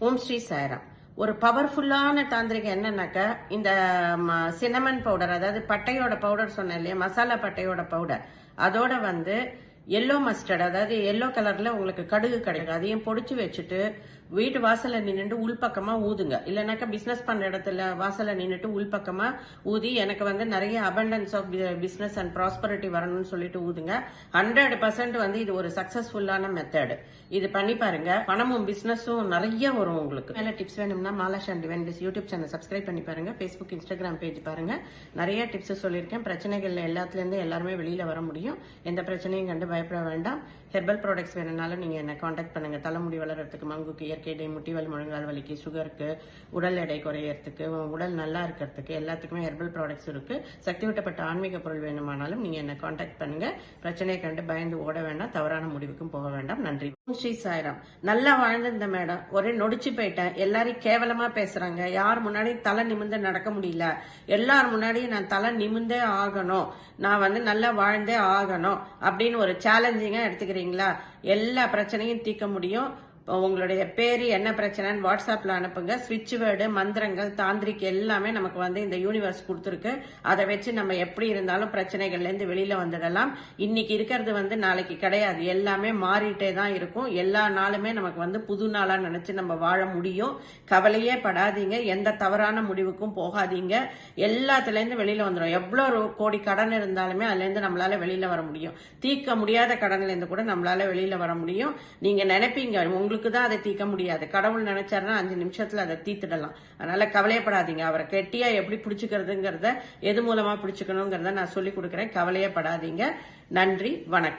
ஓம் ஸ்ரீ சாய்ராம். ஒரு பவர்ஃபுல்லான தாந்திரிகம் என்னன்னாக்கா இந்த சினமன் பவுடர் அதாவது பட்டையோட பவுடர் சொன்னேன் இல்லையா மசாலா பட்டையோட பவுடர் அதோட வந்து எல்லோ மஸ்டர்ட் அதாவது எல்லோ கலர்ல உங்களுக்கு கடுகு கிடைக்கும். அதையும் பொடிச்சு வச்சுட்டு வீட்டு வாசல்ல நின்றுட்டு உள்பக்கமா ஊதுங்க. இல்லைனாக்கா பிசினஸ் பண்ண இடத்துல வாசல்ல நின்றுட்டு உள்பக்கமா ஊதி எனக்கு வந்து நிறைய abundance of business and prosperity வரணும்னு சொல்லிட்டு ஊதுங்க. ஹண்ட்ரட் பர்சன்ட் வந்து இது ஒரு சக்சஸ்ஃபுல்லான மெத்தடு இது பண்ணி பாருங்க. பணமும் பிசினஸும் நிறைய வரும் உங்களுக்கு. மேல டிப்ஸ் வேணும்னா மாலாஷ் அண்ட் டிவென்டிஸ் யூடியூப் சேனல் சப்ஸ்கிரைப் பண்ணி பாருங்க. ஃபேஸ்புக் இன்ஸ்டாகிராம் பேஜ் பாருங்க. நிறைய டிப்ஸ் சொல்லியிருக்கேன். பிரச்சனைகள் எல்லாத்துலேருந்து எல்லாருமே வெளியில வர முடியும். எந்த பிரச்சனையும் கண்டு பயப்பட வேண்டாம். ஹெர்பல் ப்ராடக்ட்ஸ் வேணும்னாலும் நீங்கள் என்ன காண்டாக்ட் பண்ணுங்கள் தலைமுடி வளர்றதுக்கு மங்குக்கு இயற்கை டை முட்டிவல் முழங்கால் வலிக்கு சுகருக்கு உடல் எடை குறையறதுக்கு உடல் நல்லா இருக்கிறதுக்கு எல்லாத்துக்குமே ஹெர்பல் ப்ராடக்ட்ஸ் இருக்குது சக்தி விட்டப்பட்ட ஆன்மீக பொருள் வேணுமானாலும் நீங்கள் என்ன காண்டாக்ட் பண்ணுங்கள் பிரச்சனையை கண்டு பயந்து ஓட வேண்டாம். தவறான முடிவுக்கும் போக வேண்டாம். நன்றி. ஸ்ரீ சாய்ராம் நல்லா வாழ்ந்திருந்த மேடம். ஒரே நொடிச்சு போயிட்டேன். எல்லாரையும் கேவலமா பேசுறாங்க. யார் முன்னாடி தலை நிமிந்து நடக்க முடியல. எல்லார் முன்னாடியும் நான் தலை நிமிர்ந்தே ஆகணும். நான் வந்து நல்லா வாழ்ந்தே ஆகணும். அப்படின்னு ஒரு சேலஞ்சிங்கா எடுத்துக்கிறீங்களா? எல்லா பிரச்சனையும் தீர்க்க முடியும். உங்களுடைய பேர் என்ன பிரச்சனைன்னு வாட்ஸ்அப்பில் அனுப்புங்க. ஸ்விட்ச் வேர்டு மந்திரங்கள் தாந்திரிக் எல்லாமே நமக்கு வந்து இந்த யூனிவர்ஸ் கொடுத்துருக்கு. அதை வச்சு நம்ம எப்படி இருந்தாலும் பிரச்சனைகள்லேருந்து வெளியில் வந்துடலாம். இன்னைக்கு இருக்கிறது வந்து நாளைக்கு கிடையாது. எல்லாமே மாறிட்டே தான் இருக்கும். எல்லா நாளுமே நமக்கு வந்து புது நாளாக நினச்சி நம்ம வாழ முடியும். கவலையே படாதீங்க. எந்த தவறான முடிவுக்கும் போகாதீங்க. எல்லாத்துலேருந்து வெளியில் வந்துடும் எவ்வளோ கோடி கடன் இருந்தாலுமே அதுலேருந்து நம்மளால் வெளியில் வர முடியும். தீர்க்க முடியாத கடன்லேருந்து கூட நம்மளால் வெளியில் வர முடியும். நீங்கள் நினைப்பீங்க உங்களுக்கு தான் அதை தீர்க்க முடியாது. கடவுள் நினைச்சாருன்னா அஞ்சு நிமிஷத்துல அதை தீர்த்துடலாம் அதனால கவலையப்படாதீங்க. அவரை கெட்டியா எப்படி பிடிச்சுக்கிறதுங்கிறத எது மூலமா பிடிச்சுக்கணுங்கிறத நான் சொல்லி கொடுக்குறேன். கவலையப்படாதீங்க. நன்றி. வணக்கம்.